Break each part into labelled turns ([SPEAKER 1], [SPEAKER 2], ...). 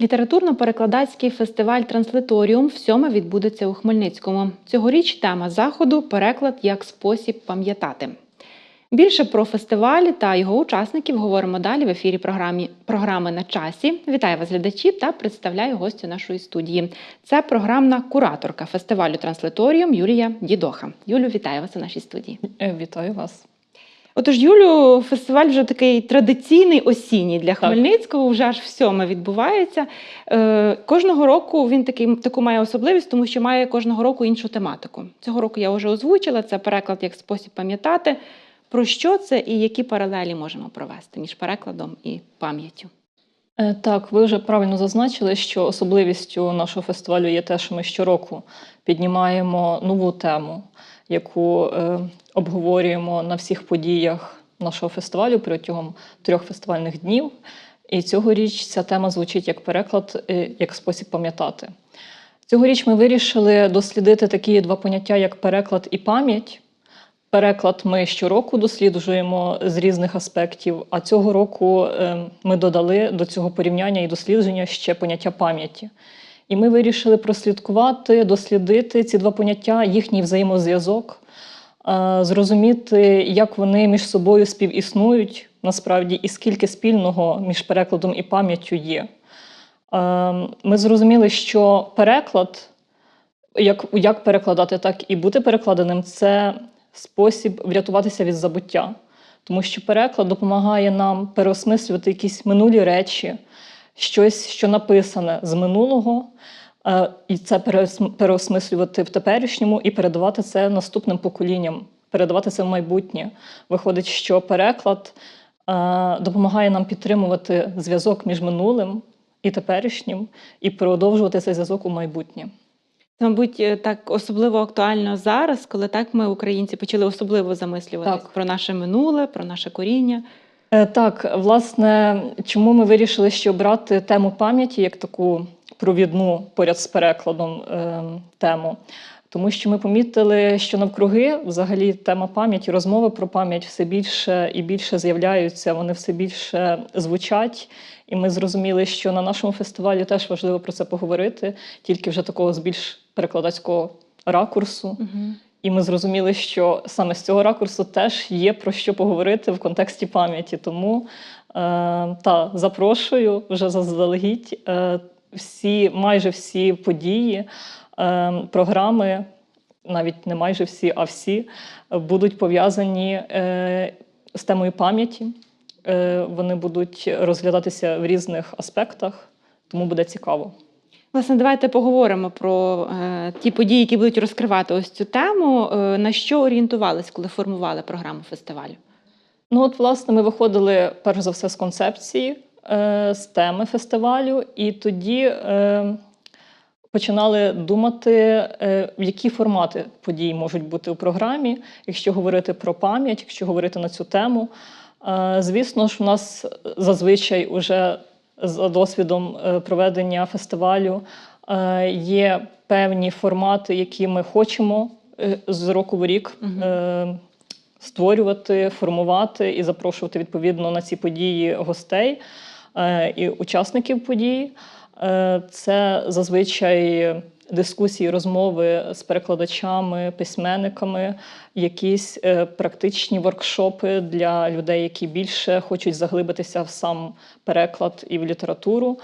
[SPEAKER 1] Літературно-перекладацький фестиваль Транслиторіум всьоме відбудеться у Хмельницькому. Цьогоріч тема заходу переклад як спосіб пам'ятати. Більше про фестиваль та його учасників говоримо далі в ефірі програмі, програми на часі. Вітаю вас, глядачі, та представляю гостю нашої студії. Це програмна кураторка фестивалю Транслиторіум Юлія Дідоха. Юлю, вітаю вас у нашій студії.
[SPEAKER 2] Е, Вітаю вас.
[SPEAKER 1] Отож, Юлю, фестиваль вже такий традиційний осінній для Хмельницького, вже аж в сьоме відбувається. Е, кожного року він такий, таку має особливість, тому що має кожного року іншу тематику. Цього року я вже озвучила, це переклад як спосіб пам'ятати. Про що це і які паралелі можемо провести між перекладом і пам'яттю?
[SPEAKER 2] Е, Так, ви вже правильно зазначили, що особливістю нашого фестивалю є те, що ми щороку піднімаємо нову тему, яку е, обговорюємо на всіх подіях нашого фестивалю протягом трьох фестивальних днів. І цьогоріч ця тема звучить як переклад, е, як спосіб пам'ятати. Цьогоріч ми вирішили дослідити такі два поняття, як переклад і пам'ять. Переклад ми щороку досліджуємо з різних аспектів, а цього року е, ми додали до цього порівняння і дослідження ще поняття пам'яті. І ми вирішили прослідкувати, дослідити ці два поняття, їхній взаємозв'язок, е, зрозуміти, як вони між собою співіснують насправді, і скільки спільного між перекладом і пам'яттю є. Е, Ми зрозуміли, що переклад, як, як перекладати, так і бути перекладеним, це спосіб врятуватися від забуття. Тому що переклад допомагає нам переосмислювати якісь минулі речі, щось, що написане з минулого, е, і це переосм- переосмислювати в теперішньому і передавати це наступним поколінням, передавати це в майбутнє. Виходить, що переклад е, допомагає нам підтримувати зв'язок між минулим і теперішнім, і продовжувати цей зв'язок у майбутнє.
[SPEAKER 1] Мабуть, е, так особливо актуально зараз, коли так ми, українці, почали особливо замислюватись
[SPEAKER 2] Так.
[SPEAKER 1] про наше минуле, про наше коріння.
[SPEAKER 2] Е, Так, власне, чому ми вирішили ще обрати тему пам'яті як таку провідну поряд з перекладом е, тему? Тому що ми помітили, що навкруги взагалі тема пам'яті, розмови про пам'ять все більше і більше з'являються, вони все більше звучать. І ми зрозуміли, що на нашому фестивалі теж важливо про це поговорити, тільки вже такого з більш перекладацького ракурсу.
[SPEAKER 1] Угу.
[SPEAKER 2] І ми зрозуміли, що саме з цього ракурсу теж є про що поговорити в контексті пам'яті. Тому е, та запрошую вже заздалегідь е, всі, майже всі події, е, програми, навіть не майже всі, а всі будуть пов'язані е, з темою пам'яті. Е, вони будуть розглядатися в різних аспектах, тому буде цікаво.
[SPEAKER 1] Власне, давайте поговоримо про е, ті події, які будуть розкривати ось цю тему. Е, на що орієнтувались, коли формували програму фестивалю?
[SPEAKER 2] Ну, от, власне, ми виходили перш за все з концепції, е, з теми фестивалю, і тоді е, починали думати, е, які формати подій можуть бути у програмі, якщо говорити про пам'ять, якщо говорити на цю тему. Е, звісно ж, у нас зазвичай уже за досвідом е, проведення фестивалю е, є певні формати, які ми хочемо е, з року в рік. Створювати, формувати і запрошувати відповідно на ці події гостей і учасників подій. Е, Це зазвичай дискусії, розмови з перекладачами, письменниками, якісь е, практичні воркшопи для людей, які більше хочуть заглибитися в сам переклад і в літературу.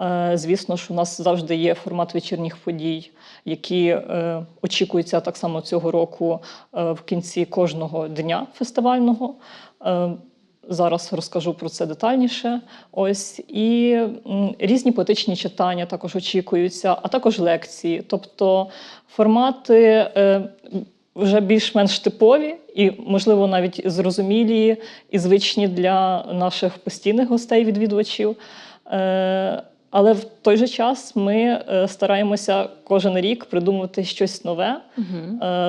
[SPEAKER 2] Е, Звісно ж, у нас завжди є формат вечірніх подій, які е, очікуються так само цього року в кінці кожного дня фестивального. Зараз розкажу про це детальніше. Ось і різні поетичні читання також очікуються, а також лекції. Тобто формати е, вже більш-менш типові і, можливо, навіть зрозумілі і звичні для наших постійних гостей-відвідувачів. Е, але в той же час ми е, стараємося кожен рік придумувати щось нове,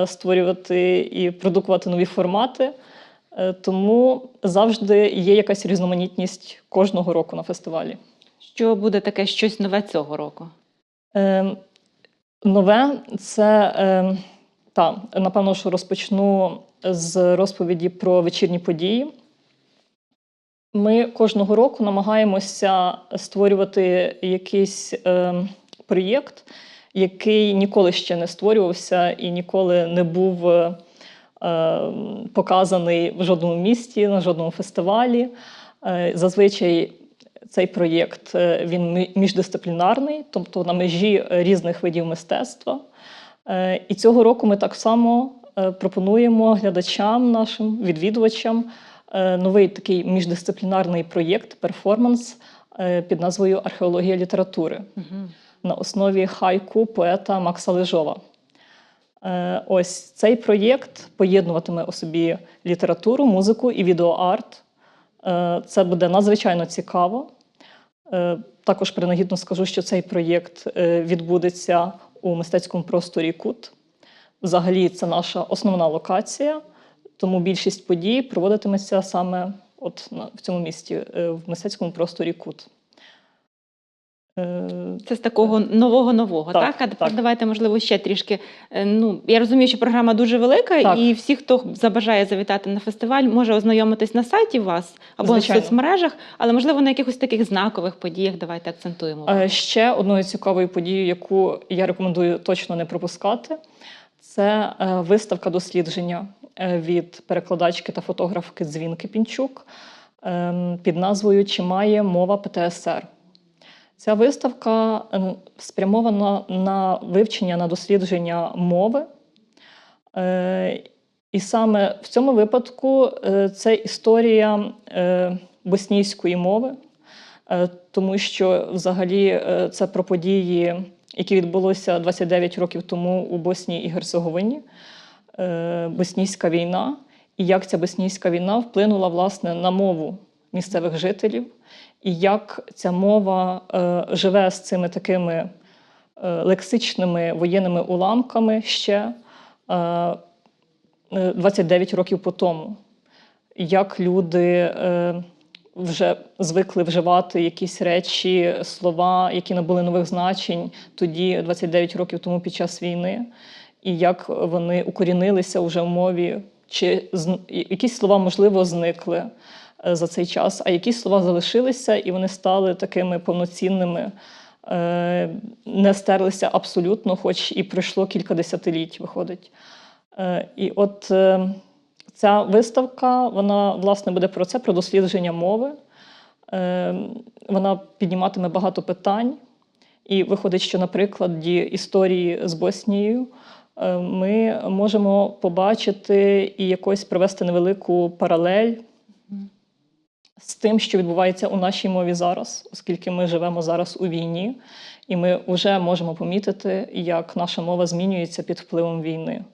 [SPEAKER 2] створювати і продукувати нові формати. Е, Тому завжди є якась різноманітність кожного року на фестивалі.
[SPEAKER 1] Що буде таке щось нове цього року?
[SPEAKER 2] Е, Нове це е, та, напевно, що розпочну з розповіді про вечірні події. Ми кожного року намагаємося створювати якийсь е, проєкт, який ніколи ще не створювався і ніколи не був е, е, показаний в жодному місті, на жодному фестивалі. Е, зазвичай цей проєкт е, він міждисциплінарний, тобто на межі е, різних видів мистецтва. Е, І цього року ми так само е, пропонуємо глядачам, нашим відвідувачам е, новий такий міждисциплінарний проєкт, перформанс е, під назвою Археологія літератури на основі хайку поета Макса Лежова. Е, Ось цей проєкт поєднуватиме у собі літературу, музику і відеоарт. Е, Це буде надзвичайно цікаво. Е, Також принагідно скажу, що цей проєкт відбудеться у мистецькому просторі Кут. Взагалі, це наша основна локація, тому більшість подій проводитиметься саме от в цьому місті, в мистецькому просторі Кут. Е,
[SPEAKER 1] Це з такого нового нового, так?
[SPEAKER 2] Так,
[SPEAKER 1] А тепер
[SPEAKER 2] так.
[SPEAKER 1] давайте, можливо, ще трішки. е, Ну, я розумію, що програма дуже велика,
[SPEAKER 2] Так.
[SPEAKER 1] і всі, хто забажає завітати на фестиваль, може ознайомитись на сайті вас або
[SPEAKER 2] Звичайно.
[SPEAKER 1] в соцмережах, але можливо на якихось таких знакових подіях давайте акцентуємо.
[SPEAKER 2] Е, Ще одною цікавою подією, яку я рекомендую точно не пропускати, це виставка дослідження від перекладачки та фотографки Дзвінки Пінчук ем, під назвою Чи має мова ПТСР. Ця виставка ем, спрямована на вивчення на дослідження мови. Е, І саме в цьому випадку е, це історія е, боснійської мови, Е, тому що взагалі е, це про події, які відбулися 29 років тому у Боснії і Герцеговині, Е, боснійська війна, і як ця боснійська війна вплинула власне на мову місцевих жителів, і як ця мова е, живе з цими такими е, лексичними воєнними уламками ще е, е, 29 років по тому. Як люди е, вже звикли вживати якісь речі, слова, які набули нових значень тоді, 29 років тому під час війни, і як вони укорінилися вже в мові, чи якісь слова, можливо, зникли. е, за цей час, а якісь слова залишилися, і вони стали такими повноцінними, е, не стерлися абсолютно, хоч і пройшло кілька десятиліть, виходить. Е, І от е, ця виставка, вона власне буде про це, про дослідження мови. Е, Вона підніматиме багато питань. І виходить, що на прикладі історії з Боснією е, ми можемо побачити і якось провести невелику паралель з тим, що відбувається у нашій мові зараз, оскільки ми живемо зараз у війні, і ми вже можемо помітити, як наша мова змінюється під впливом війни.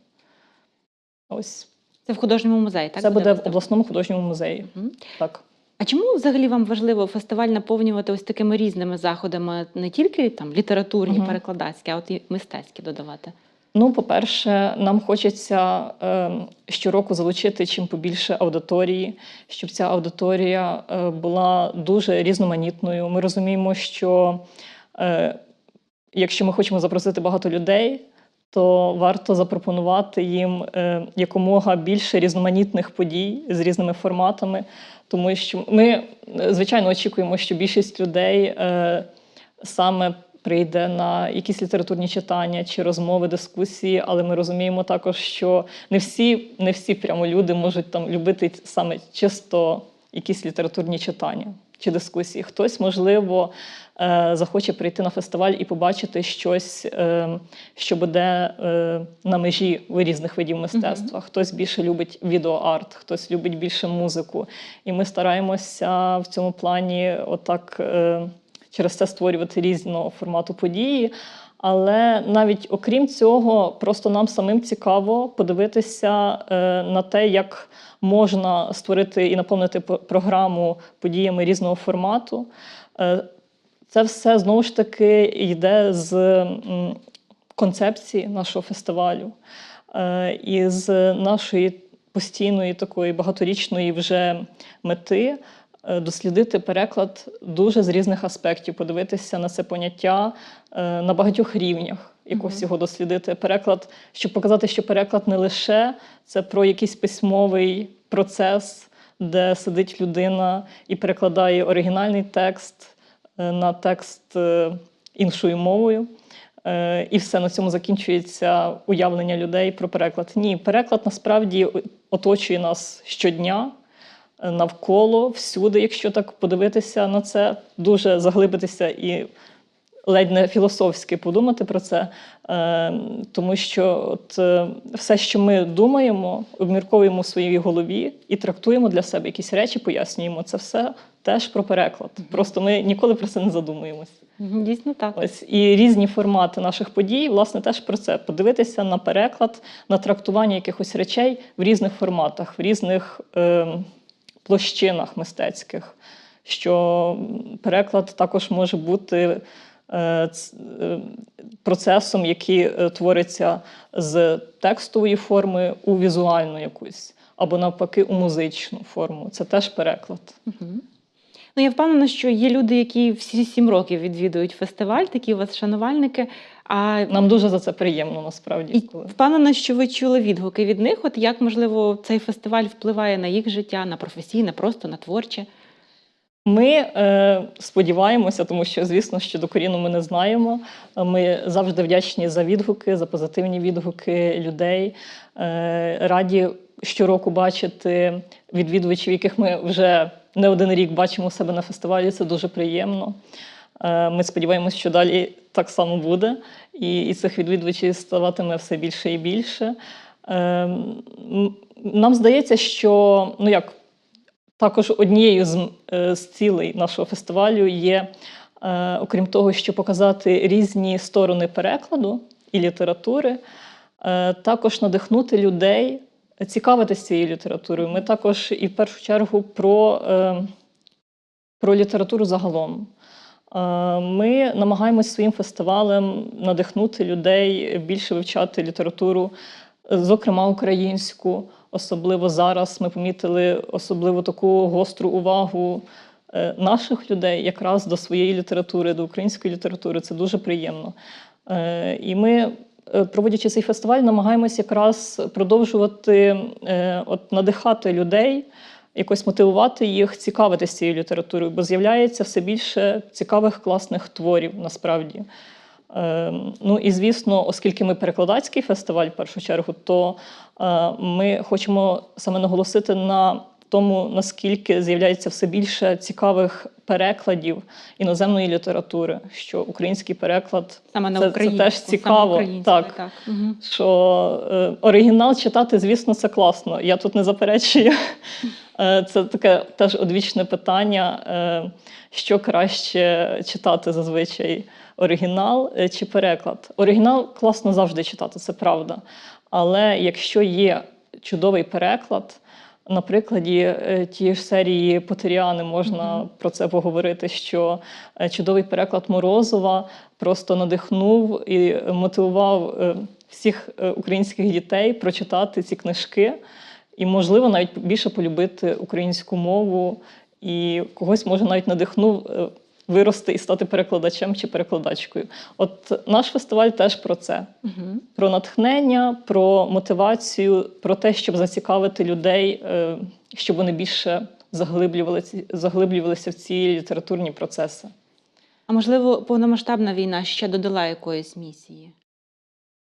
[SPEAKER 2] Ось
[SPEAKER 1] Це в художньому музеї, так?
[SPEAKER 2] це буде в обласному художньому музеї.
[SPEAKER 1] Мгм.
[SPEAKER 2] Так.
[SPEAKER 1] А чому взагалі вам важливо фестиваль наповнювати ось такими різними заходами, не тільки там літературні,
[SPEAKER 2] Мгм.
[SPEAKER 1] перекладацькі, а от і мистецькі додавати?
[SPEAKER 2] Ну, по-перше, нам хочеться е, щороку залучити чим побільше аудиторії, щоб ця аудиторія е, була дуже різноманітною. Ми розуміємо, що е, якщо ми хочемо запросити багато людей, то варто запропонувати їм е, якомога більше різноманітних подій з різними форматами, тому що ми, е, звичайно, очікуємо, що більшість людей е, саме прийде на якісь літературні читання чи розмови, дискусії, але ми розуміємо також, що не всі, не всі прямо люди можуть там любити саме чисто якісь літературні читання чи дискусії. Хтось, можливо, е, захоче прийти на фестиваль і побачити щось, е, що буде е, на межі різних видів мистецтва. Хтось більше любить відеоарт, хтось любить більше музику. І ми стараємося в цьому плані отак. Через це створювати різного формату події. Але навіть окрім цього, просто нам самим цікаво подивитися е, на те, як можна створити і наповнити програму подіями різного формату. Е, це все знову ж таки йде з концепції нашого фестивалю е, і з нашої постійної такої багаторічної вже мети дослідити переклад дуже з різних аспектів, подивитися на це поняття е, на багатьох рівнях. Якось його дослідити. Переклад, щоб показати, що переклад не лише це про якийсь письмовий процес, де сидить людина і перекладає оригінальний текст е, на текст е, іншою мовою. Е, І все на цьому закінчується уявлення людей про переклад. Ні, переклад насправді оточує нас щодня, е, навколо, всюди, якщо так подивитися на це, дуже заглибитися і ледь не філософськи подумати про це, е, тому що от, е, все, що ми думаємо, обмірковуємо в своїй голові і трактуємо для себе якісь речі, пояснюємо, це все теж про переклад. Просто ми ніколи про це не задумуємось.
[SPEAKER 1] Дійсно так.
[SPEAKER 2] Ось і різні формати наших подій, власне, теж про це подивитися на переклад, на трактування якихось речей в різних форматах, в різних е, площинах мистецьких. Що переклад також може бути е, е, процесом, який е, твориться з текстової форми у візуальну якусь, або навпаки, у музичну форму. Це теж переклад.
[SPEAKER 1] Ну, я впевнена, що є люди, які всі сім років відвідують фестиваль, такі у вас шанувальники. А
[SPEAKER 2] Нам дуже за це приємно насправді.
[SPEAKER 1] і
[SPEAKER 2] коли-
[SPEAKER 1] впевнена, що ви чули відгуки від них. От як можливо цей фестиваль впливає на їх життя, на професійне, просто на творче.
[SPEAKER 2] Ми е, сподіваємося, тому що, звісно, що докорінно ми не знаємо. Ми завжди вдячні за відгуки, за позитивні відгуки людей. Е, раді щороку бачити відвідувачів, яких ми вже не один рік бачимо у себе на фестивалі. Це дуже приємно. Е, Ми сподіваємося, що далі так само буде, і, і цих відвідувачів ставатиме все більше і більше. Е, Нам здається, що ну як також однією з, е, з цілей нашого фестивалю є, окрім того, що показати різні сторони перекладу і літератури, також надихнути людей цікавитися цією літературою. Ми також і в першу чергу про, про літературу загалом. Е, Ми намагаємось своїм фестивалем надихнути людей більше вивчати літературу, зокрема українську. Особливо зараз ми помітили особливо таку гостру увагу е, наших людей якраз до своєї літератури, до української літератури. Це дуже приємно. Е, І ми, проводячи цей фестиваль, намагаємось якраз продовжувати от, надихати людей, якось мотивувати їх цікавитися цією літературою, бо з'являється все більше цікавих класних творів насправді. Е, Ну і звісно, оскільки ми перекладацький фестиваль в першу чергу, то е, ми хочемо саме наголосити на тому, наскільки з'являється все більше цікавих перекладів іноземної літератури, що український переклад
[SPEAKER 1] Саме на
[SPEAKER 2] Це- це теж цікаво, так.
[SPEAKER 1] так.
[SPEAKER 2] Що е, оригінал читати, звісно, це класно. Я тут не заперечую. Е, це таке теж одвічне питання, е, що краще читати зазвичай оригінал е, чи переклад. Оригінал класно завжди читати, це правда. Але якщо є чудовий переклад, на прикладі е, тієї ж серії Потеріани можна
[SPEAKER 1] Мгм.
[SPEAKER 2] про це поговорити, що е, чудовий переклад Морозова просто надихнув і мотивував е, всіх українських дітей прочитати ці книжки, і, можливо, навіть більше полюбити українську мову, і когось може навіть надихнув вирости і стати перекладачем чи перекладачкою. От наш фестиваль теж про це
[SPEAKER 1] Мгм.
[SPEAKER 2] про натхнення, про мотивацію, про те, щоб зацікавити людей, е, щоб вони більше заглиблювалися, заглиблювалися в ці літературні процеси.
[SPEAKER 1] А можливо, повномасштабна війна ще додала якоїсь місії?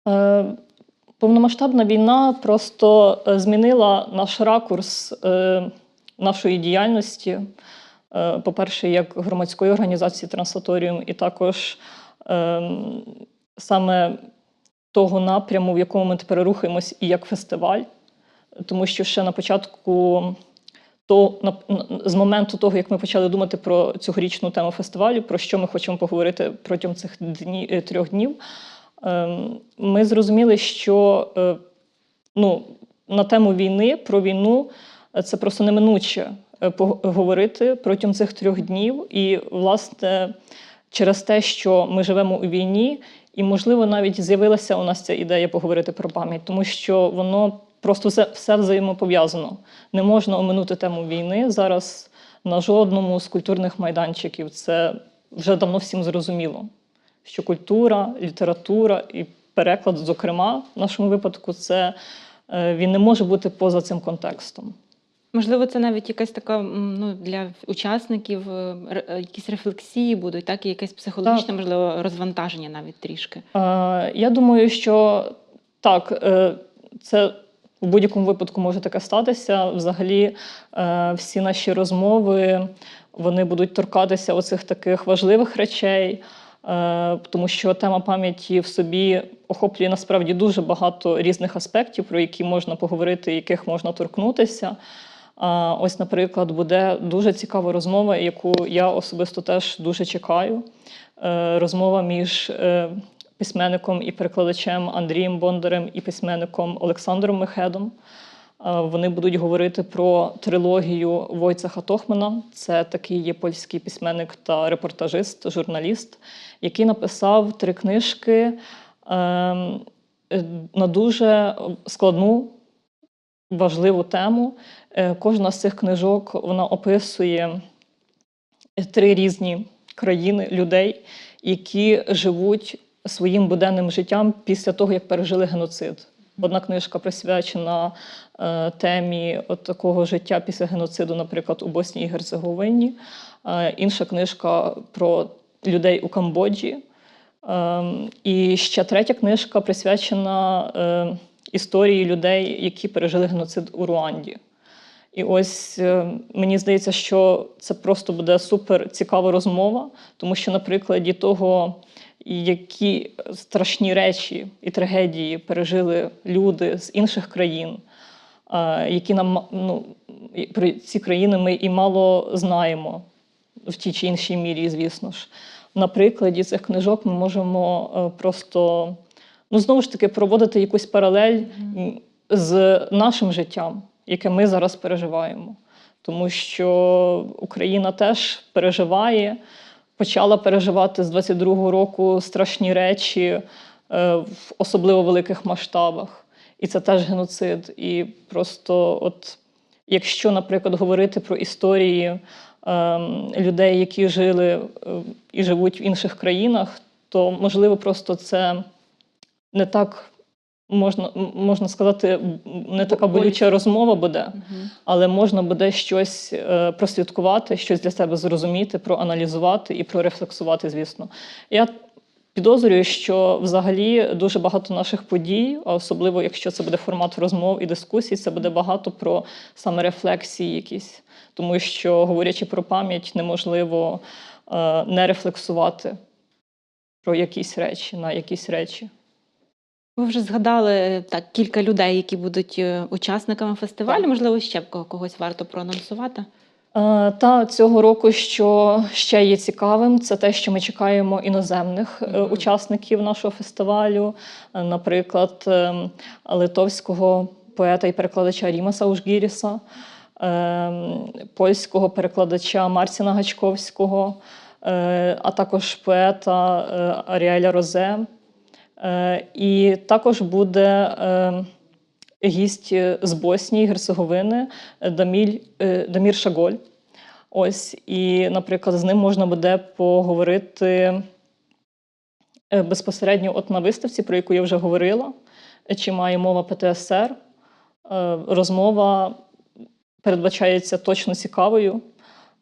[SPEAKER 2] Е, Повномасштабна війна просто е, змінила наш ракурс е, нашої діяльності. Е, По-перше, як громадської організації Трансаторіум, і також е, саме того напряму, в якому ми тепер рухаємось, і як фестиваль. Тому що ще на початку, то, з моменту того, як ми почали думати про цьогорічну тему фестивалю, про що ми хочемо поговорити протягом цих дні, е, трьох днів, ми зрозуміли, що ну, на тему війни, про війну це просто неминуче поговорити протягом цих трьох днів. І, власне, через те, що ми живемо у війні, і, можливо, навіть з'явилася у нас ця ідея поговорити про пам'ять, тому що воно просто все, все взаємопов'язано. Не можна оминути тему війни зараз на жодному з культурних майданчиків. Це вже давно всім зрозуміло, що культура, література і переклад, зокрема, в нашому випадку, це е, він не може бути поза цим контекстом.
[SPEAKER 1] Можливо, це навіть якась така ну, для учасників е, е, якісь рефлексії будуть, так, і якесь психологічне,
[SPEAKER 2] Так.
[SPEAKER 1] можливо, розвантаження навіть трішки.
[SPEAKER 2] Е, Я думаю, що так, е, це в будь-якому випадку може таке статися. Взагалі, е, всі наші розмови вони будуть торкатися оцих таких важливих речей, е, тому що тема пам'яті в собі охоплює насправді дуже багато різних аспектів, про які можна поговорити, яких можна торкнутися. Ось, наприклад, буде дуже цікава розмова, яку я особисто теж дуже чекаю. Е, Розмова між е, письменником і перекладачем Андрієм Бондарем і письменником Олександром Мехедом. Е, Вони будуть говорити про трилогію Войцеха Тохмана. Це такий є польський письменник та репортажист, журналіст, який написав три книжки ем, на дуже складну, важливу тему. Е, Кожна з цих книжок вона описує три різні країни людей, які живуть своїм буденним життям після того, як пережили геноцид. Одна книжка присвячена е, темі от такого життя після геноциду, наприклад, у Боснії і Герцеговині. Е, інша книжка про людей у Камбоджі. Ем, і ще третя книжка присвячена історії людей, які пережили геноцид у Руанді. І ось е, мені здається, що це просто буде супер цікава розмова, тому що на прикладі того, які страшні речі і трагедії пережили люди з інших країн, е, які нам ну, про ці країни ми і мало знаємо в тій чи іншій мірі, звісно ж. На прикладі цих книжок ми можемо е, просто ну, знову ж таки проводити якусь паралель з нашим життям, яке ми зараз переживаємо. Тому що Україна теж переживає, почала переживати з 22-го року страшні речі е, в особливо великих масштабах. І це теж геноцид. І просто, от, якщо, наприклад, говорити про історії ем, людей, які жили е, і живуть в інших країнах, то можливо просто це не так можна, можна сказати, не така болюча розмова буде, але можна буде щось е, прослідкувати, щось для себе зрозуміти, проаналізувати і прорефлексувати, звісно. Я підозрюю, що взагалі дуже багато наших подій, особливо якщо це буде формат розмов і дискусій, це буде багато про саме рефлексії якісь. Тому що, говорячи про пам'ять, неможливо е, не рефлексувати про якісь речі, на якісь речі.
[SPEAKER 1] Ви вже згадали е, так кілька людей, які будуть е, учасниками фестивалю. Можливо, ще б кого- когось варто проанонсувати.
[SPEAKER 2] Е, Та цього року, що ще є цікавим, це те, що ми чекаємо іноземних е,
[SPEAKER 1] Мгм.
[SPEAKER 2] учасників нашого фестивалю, наприклад, литовського поета і перекладача Рімаса Ужгіріса, польського перекладача Марціна Гачковського, а також поета Аріеля Розе. Е, І також буде ем, гість е, з Боснії, Герцеговини е, Даміль, е, Дамір Шаголь. Ось, і, наприклад, з ним можна буде поговорити е, безпосередньо от на виставці, про яку я вже говорила, е, чи має мова ПТСР. Е, Розмова передбачається точно цікавою.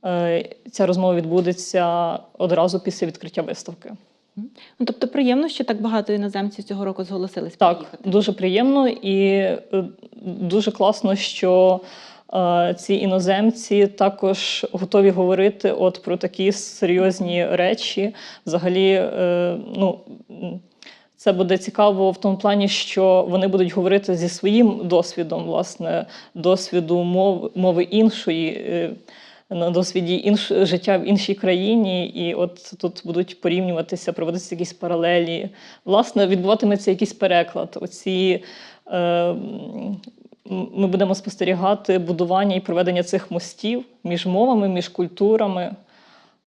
[SPEAKER 2] Е, Ця розмова відбудеться одразу після відкриття виставки.
[SPEAKER 1] Ну, тобто приємно, що так багато іноземців цього року зголосились
[SPEAKER 2] Так,
[SPEAKER 1] приїхати.
[SPEAKER 2] дуже приємно і е, дуже класно, що е, ці іноземці також готові говорити от про такі серйозні речі. Взагалі, е, ну. Це буде цікаво в тому плані, що вони будуть говорити зі своїм досвідом, власне, досвіду мов, мови іншої, е, на досвіді інш, життя в іншій країні, і от тут будуть порівнюватися, проводитися якісь паралелі. Власне, відбуватиметься якийсь переклад. Оці, е, ми будемо спостерігати будування і проведення цих мостів між мовами, між культурами.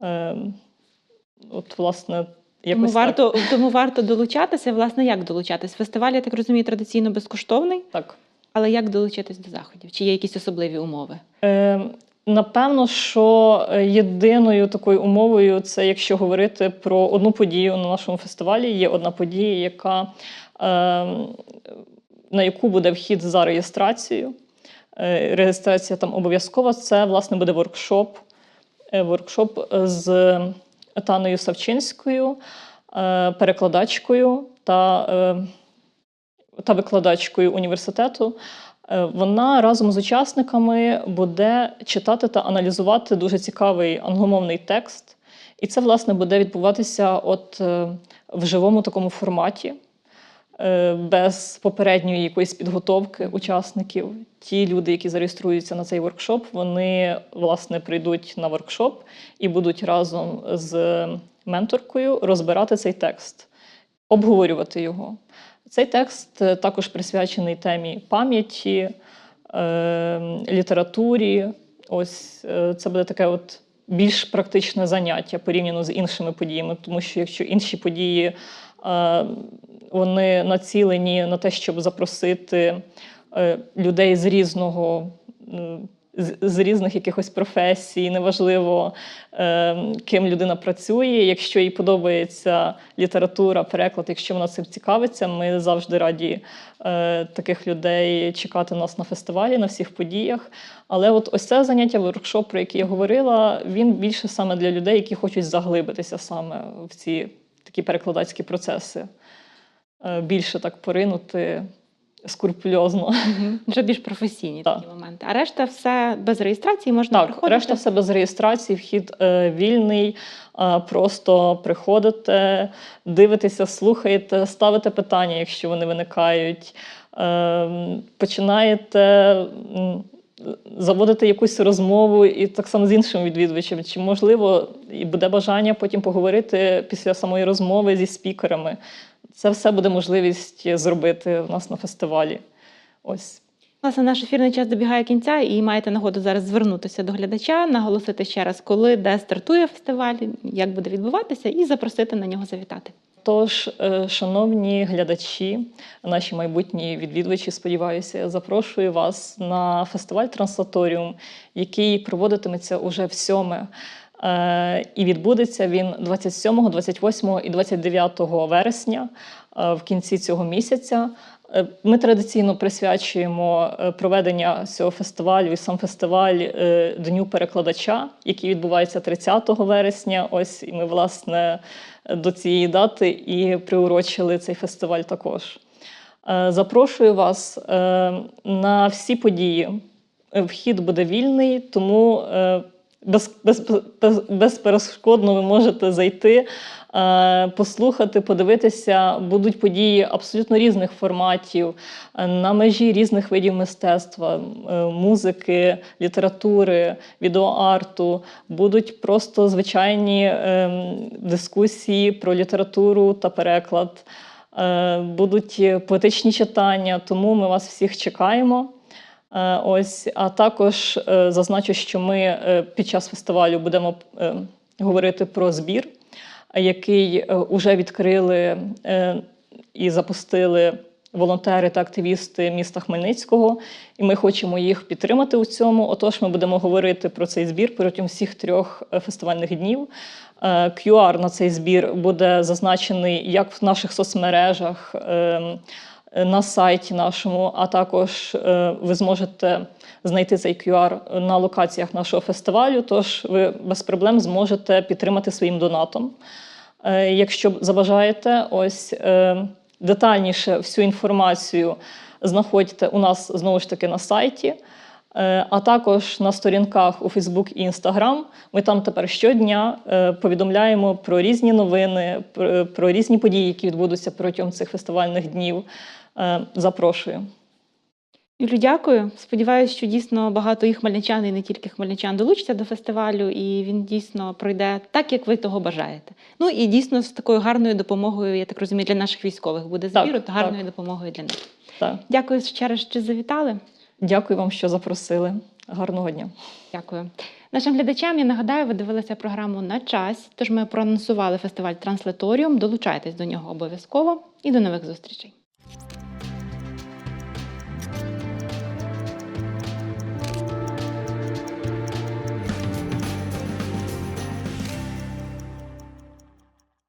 [SPEAKER 2] Е, от, власне, якось
[SPEAKER 1] Тому
[SPEAKER 2] так.
[SPEAKER 1] варто, тому варто долучатися. Власне, як долучатись? Фестиваль, я так розумію, традиційно безкоштовний,
[SPEAKER 2] так.
[SPEAKER 1] але як долучитись до заходів? Чи є якісь особливі умови?
[SPEAKER 2] Е, напевно, що е, єдиною такою умовою це якщо говорити про одну подію на нашому фестивалі. Є одна подія, яка, е, на яку буде вхід за реєстрацією. е, реєстрація там обов'язкова. Це власне буде воркшоп. е, Воркшоп з Таною Савчинською, перекладачкою та, та викладачкою університету. Е, Вона разом з учасниками буде читати та аналізувати дуже цікавий англомовний текст. І це, власне, буде відбуватися от е, в живому такому форматі, е, без попередньої якоїсь підготовки учасників. Ті люди, які зареєструються на цей воркшоп, вони власне прийдуть на воркшоп і будуть разом з менторкою розбирати цей текст, обговорювати його. Цей текст е, також присвячений темі пам'яті, е, літературі. Ось е, це буде таке от більш практичне заняття порівняно з іншими подіями, тому що якщо інші події вони націлені на те, щоб запросити людей з різного. З різних якихось професій, неважливо, е, ким людина працює. Якщо їй подобається література, переклад, якщо вона цим цікавиться, ми завжди раді е, таких людей чекати нас на фестивалі, на всіх подіях. Але от ось це заняття, воркшоп, про який я говорила, він більше саме для людей, які хочуть заглибитися саме в ці такі перекладацькі процеси. Е, Більше так поринути скрупульозно.
[SPEAKER 1] Мгм. Вже більш професійні
[SPEAKER 2] Так.
[SPEAKER 1] такі моменти. А решта все без реєстрації можна
[SPEAKER 2] Так,
[SPEAKER 1] приходити.
[SPEAKER 2] решта все без реєстрації, вхід е, вільний. Е, просто приходите, дивитеся, слухаєте, ставите питання, якщо вони виникають. Е, починаєте заводити якусь розмову і так само з іншим відвідувачем. Чи можливо і буде бажання потім поговорити після самої розмови зі спікерами? Це все буде можливість зробити в нас на фестивалі. Ось.
[SPEAKER 1] Власне, наш ефірний час добігає кінця, і маєте нагоду зараз звернутися до глядача, наголосити ще раз, коли, де стартує фестиваль, як буде відбуватися, і запросити на нього завітати.
[SPEAKER 2] Тож, е, шановні глядачі, наші майбутні відвідувачі, сподіваюся, я запрошую вас на фестиваль Транслаторіум, який проводитиметься уже в сьоме. Е, І відбудеться він 27, 28 і 29 вересня е, в кінці цього місяця. Е, Ми традиційно присвячуємо проведення цього фестивалю і сам фестиваль Дню перекладача, який відбувається 30 вересня. Ось і ми, власне, до цієї дати і приурочили цей фестиваль також. Запрошую вас на всі події. Вхід буде вільний, тому без, без, без, безперешкодно ви можете зайти, е, послухати, подивитися. Будуть події абсолютно різних форматів, е, на межі різних видів мистецтва, е, музики, літератури, відеоарту. Будуть просто звичайні е, дискусії про літературу та переклад. Е, Будуть поетичні читання, тому ми вас всіх чекаємо. Е, Ось, а також е, зазначу, що ми е, під час фестивалю будемо говорити про збір, який вже відкрили і запустили волонтери та активісти міста Хмельницького. І ми хочемо їх підтримати у цьому. Отож, ми будемо говорити про цей збір протягом всіх трьох фестивальних днів. QR на цей збір буде зазначений як в наших соцмережах. Ем, на сайті нашому, а також е, ви зможете знайти цей QR на локаціях нашого фестивалю. Тож ви без проблем зможете підтримати своїм донатом. Е, Якщо забажаєте, ось е, детальніше всю інформацію знаходьте у нас знову ж таки на сайті. Е, А також на сторінках у Facebook і Instagram ми там тепер щодня е, повідомляємо про різні новини, про різні події, які відбудуться протягом цих фестивальних днів. Е, Запрошую.
[SPEAKER 1] Юлю, дякую. Сподіваюся, що дійсно багато і хмельничан, і не тільки хмельничан долучаться до фестивалю, і він дійсно пройде так, як ви того бажаєте. Ну і дійсно з такою гарною допомогою, я так розумію, для наших військових буде
[SPEAKER 2] Так,
[SPEAKER 1] збір, то гарною
[SPEAKER 2] так.
[SPEAKER 1] допомогою для них.
[SPEAKER 2] Так.
[SPEAKER 1] Дякую ще раз, що завітали.
[SPEAKER 2] Дякую вам, що запросили. Гарного дня.
[SPEAKER 1] Дякую. Нашим глядачам я нагадаю, ви дивилися програму на час. Тож ми проанонсували фестиваль Транслаторіум. Долучайтесь до нього обов'язково і до нових зустрічей.